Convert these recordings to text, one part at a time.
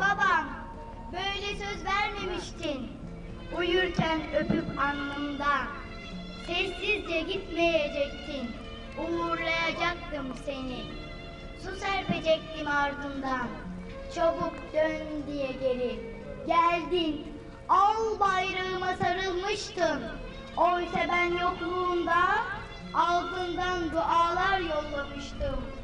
Babam, böyle söz vermemiştin. Uyurken öpüp alnımdan. Sessizce gitmeyecektin. Uğurlayacaktım seni. Su serpecektim ardından. Çabuk dön diye geri. Geldin. Al bayrağıma sarılmıştın. Oysa ben yokluğunda altından dualar yollamıştım.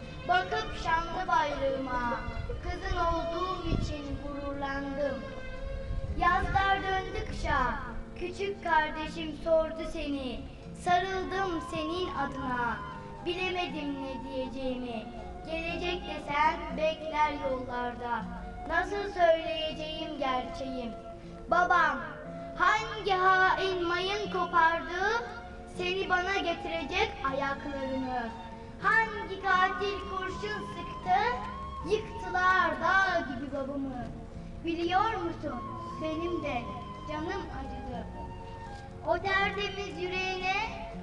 Bayrağıma kızın olduğum için gururlandım. Yazlar döndü kışa, küçük kardeşim sordu seni. Sarıldım senin adına, bilemedim ne diyeceğimi. Gelecek desen bekler yollarda, nasıl söyleyeceğim gerçeğim. Babam, hangi hain mayın kopardı, seni bana getirecek ayaklarını. Hangi katil kurşun sıktı, yıktılar dağ gibi babamı. Biliyor musun, benim de canım acıdı. O tertemiz yüreğine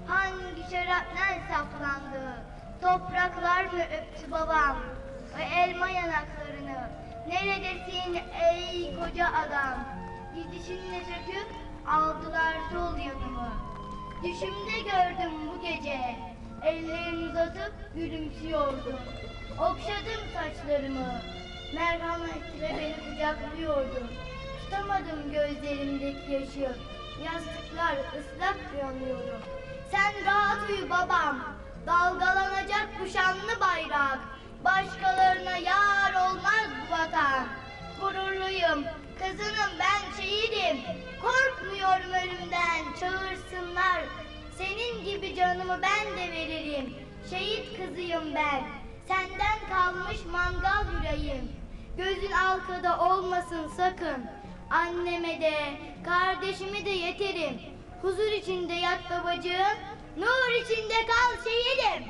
hangi şarapnel saplandı? Topraklar mı öptü babam? O elma yanaklarını. Neredesin ey koca adam? Gidişinle söküp aldılar sol yanımı. Düşümde gördüm bu gece. Ellerini uzatıp gülümsüyordun. Okşadım saçlarımı. Merhametle beni kucaklıyordun. Tutamadım gözlerimdeki yaşı. Yastıklar ıslak yanıyorum. Sen rahat uyu babam. Dalgalanacak bu şanlı bayrak. Başkalarına yar olmaz bu vatan. Gururluyum. Kızınım ben şehidim. Korkmuyorum ölümden. Çağırsınlar. Gibi canımı ben de veririm. Şehit kızıyım ben. Senden kalmış mangal yüreğim. Gözün arkada olmasın sakın. Anneme de, kardeşimi de yeterim. Huzur içinde yat babacığım. Nur içinde kal şehidim.